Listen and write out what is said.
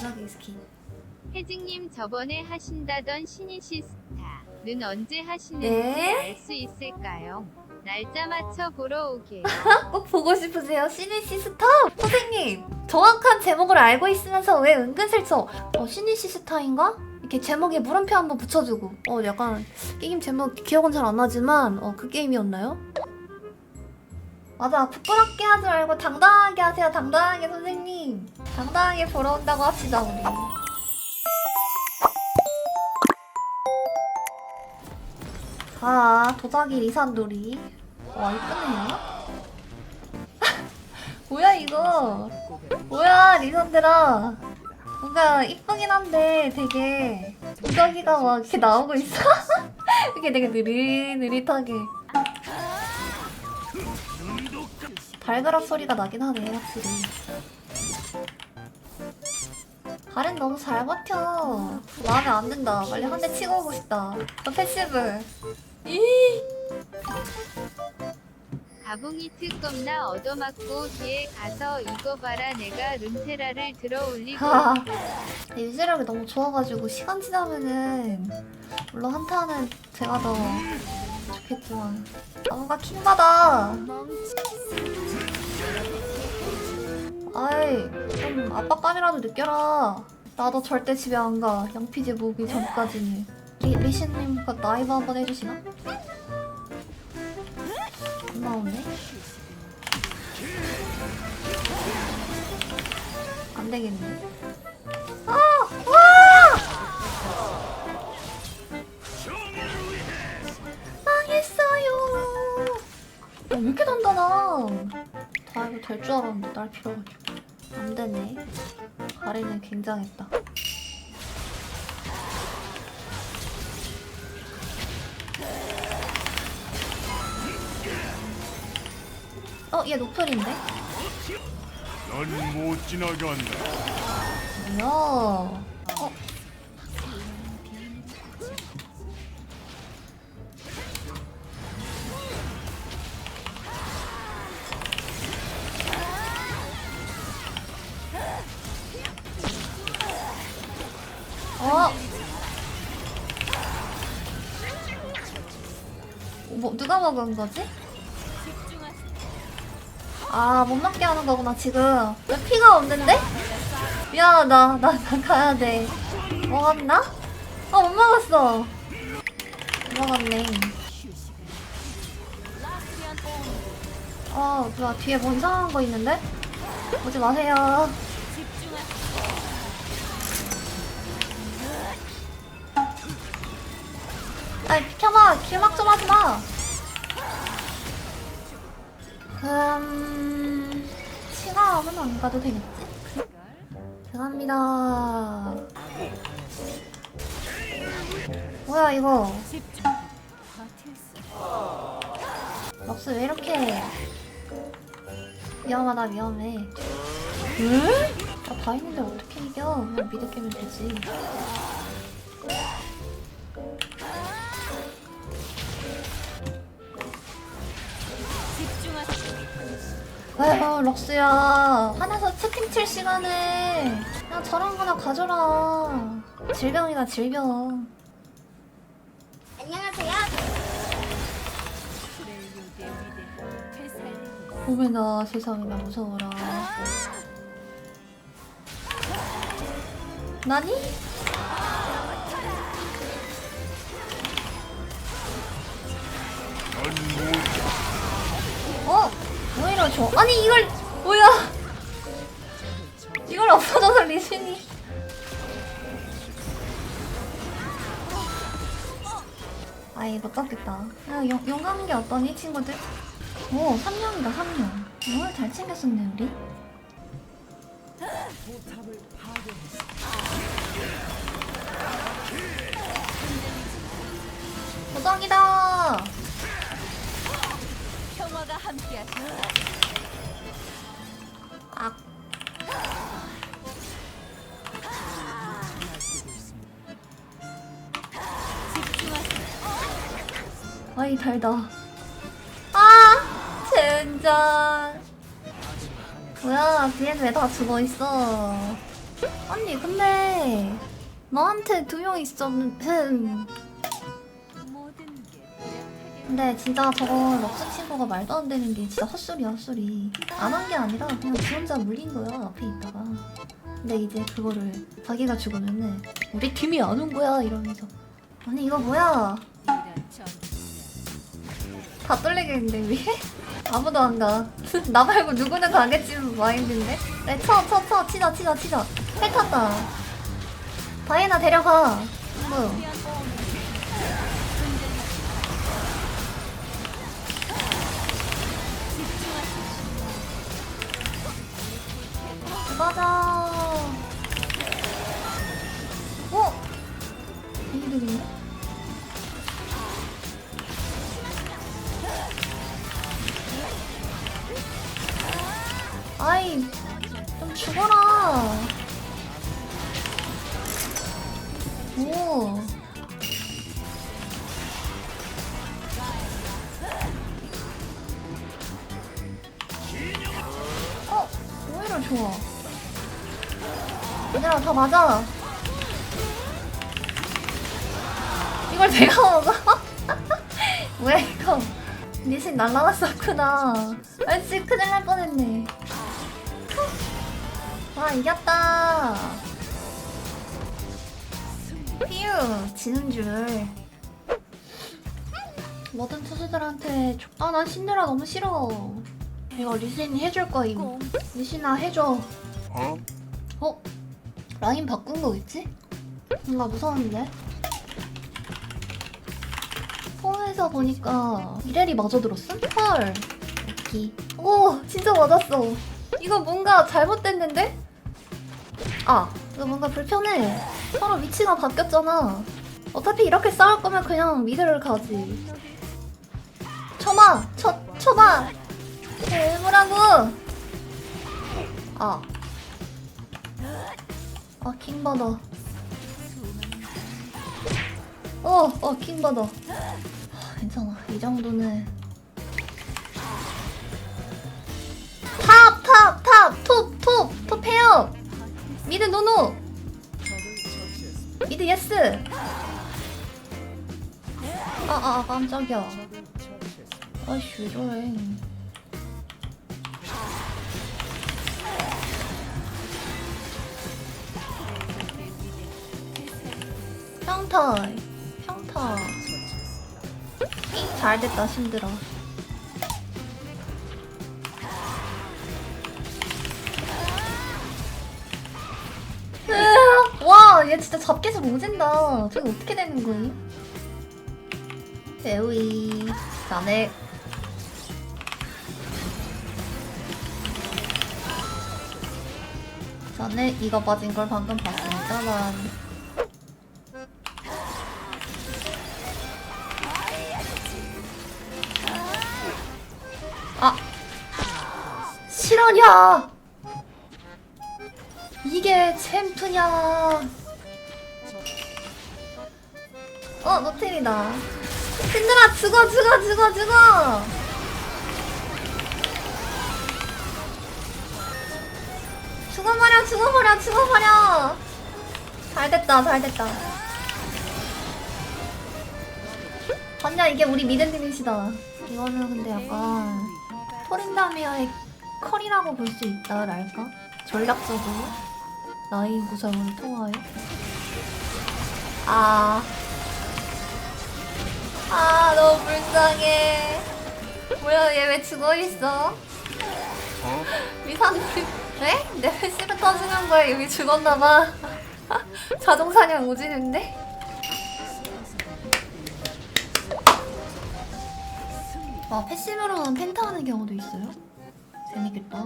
도자기 스킨. 혜진님 저번에 하신다던 시니시스타 는 언제 하시는지 네? 알 수 있을까요? 날짜 맞춰 보러 오게요. 꼭 보고 싶으세요? 시니시스타? 선생님, 정확한 제목을 알고 있으면서 왜 은근슬쩍 어, 시니시스타인가? 이렇게 제목에 물음표 한번 붙여주고 어 약간 게임 제목 기억은 잘 안 나지만 어 그 게임이었나요? 맞아. 부끄럽게 하지 말고 당당하게 하세요. 당당하게 선생님. 당당하게 보러 온다고 합시다 우리. 아 도자기 리산돌이. 와 이쁘네요. 뭐야 이거? 뭐야 리선들아 뭔가 이쁘긴 한데 되게 도자기가 막 이렇게 나오고 있어? 이렇게 되게 느릿느릿하게 발그락 소리가 나긴 하네 확실히. 발은 너무 잘 버텨. 마음에 안 든다. 빨리 한 대 치고 오고 싶다. 저 패시브. 이! 가붕이 특검나 얻어맞고 뒤에 가서 이거 봐라 내가 룬테라를 들어 올리고. 하, 유지력이 너무 좋아가지고 시간 지나면은 물론 한타는 제가 더 좋겠지만 나무가 킹받아. 아이 좀 압박감이라도 느껴라. 나도 절대 집에 안가. 양피지 모기 전까지는. 리, 리시님 그 라이브 한번 해주시나? 안 나오네. 안 되겠네 왜 이렇게 단단하? 다 이거 될 줄 알았는데 날 필요가지고 안 되네. 가리는 굉장했다. 어, 얘 노플인데? 넌못 지나간다. 뭐야? 먹은 거지? 아, 못 먹게 하는 거구나, 지금. 왜 피가 없는데? 미안하다. 나, 나 가야 돼. 먹었나? 어, 못 먹었어. 못 먹었네. 어, 뭐야, 뒤에 뭐 이상한 거 있는데? 오지 마세요. 아이, 비켜봐. 길막 좀 하지 마. 음, 시간은 안 가도 되겠지? 죄송합니다. 뭐야 이거? 럭스 왜 이렇게 위험하다 위험해? 응? 아, 다 있는데 어떻게 이겨? 그냥 미드 깨면 되지. 아유 럭스야. 화나서 스킨 칠 시간에. 그냥 저런 거나 가져라. 질병이다 질병. 안녕하세요. 오메나 세상에나 무서워라. 나니? 어? 왜 이러죠? 아니 이걸 뭐야? 이걸 없어져서 리신이 아이 못 잡겠다 야 용, 용감한 게 어떠니 친구들? 오 3명이다 3명 오늘 잘 챙겼었네 우리 평화가 함께하시 아. 아이 달다. 아 젠장. 뭐야 뒤엔 왜다 죽어 있어? 아니 근데 너한테 두 명 있었는데 근데 진짜 저거 럭스 친구가 말도 안 되는 게 진짜 헛소리야 헛소리 안 한 게 아니라 그냥 지 혼자 물린 거야 앞에 있다가 근데 이제 그거를 자기가 죽으면은 우리 팀이 안 온 거야 이러면서 아니 이거 뭐야 다 떨리겠는데 위에? 아무도 안 가. 나 말고 누구는 가겠지 마인드인데? 네, 쳐, 쳐, 쳐, 치자, 치자, 치자. 해 탔다. 다이나 데려가. 뭐. 맞아. 어? 이들이네? 아이, 좀 죽어라. 오. 어, 오히려 좋아. 얘들아, 다 맞아. 이걸 내가 먹어? 뭐야, 이거. 니신 날라갔었구나. 아씨, 큰일 날 뻔했네. 와 이겼다 피우 지는 줄 모든 투수들한테 아 난 신드라 너무 싫어 이거 리신이 해줄 거임 리신아 해줘 어? 어? 라인 바꾼 거겠지? 뭔가 무서운데? 폰에서 보니까 이래리 마저 들었음? 헐 오키 오 진짜 맞았어 이거 뭔가 잘못됐는데? 아 이거 뭔가 불편해 서로 위치가 바뀌었잖아 어차피 이렇게 싸울 거면 그냥 미드를 가지 쳐봐! 쳐, 쳐봐! 해보라고! 아 아, 킹받아. 어, 어. 아, 괜찮아. 이 정도는. 탑, 탑, 탑! 톱, 톱! 톱 해요! 미드 노노! 미드 예스! 아, 아, 깜짝이야. 아이씨, 왜 저래. 평타 평타 잘 됐다 신들아 와얘 진짜 잡기에서 모진다. 저게 어떻게 되는 거임? 배우이 자네. 자네 이거 빠진 걸 방금 봤으니까 난 실화냐 이게 챔프냐. 어 노텔이다. 신들아 죽어 죽어 죽어 죽어. 죽어버려 죽어버려 죽어버려. 잘 됐다 잘 됐다. 봤냐 이게 우리 미드님이시다. 이거는 근데 약간 토린다미아의 컬이라고 볼 수 있다랄까? 전략적으로 라인 구성을 통하여 아... 아 너무 불쌍해 뭐야 얘 왜 죽어있어? 어? 미상님 네? 내 패시브 터지는 거에 여기 죽었나봐 자동사냥 오지는데? 아 패시브로는 펜타 하는 경우도 있어요? 재밌겠다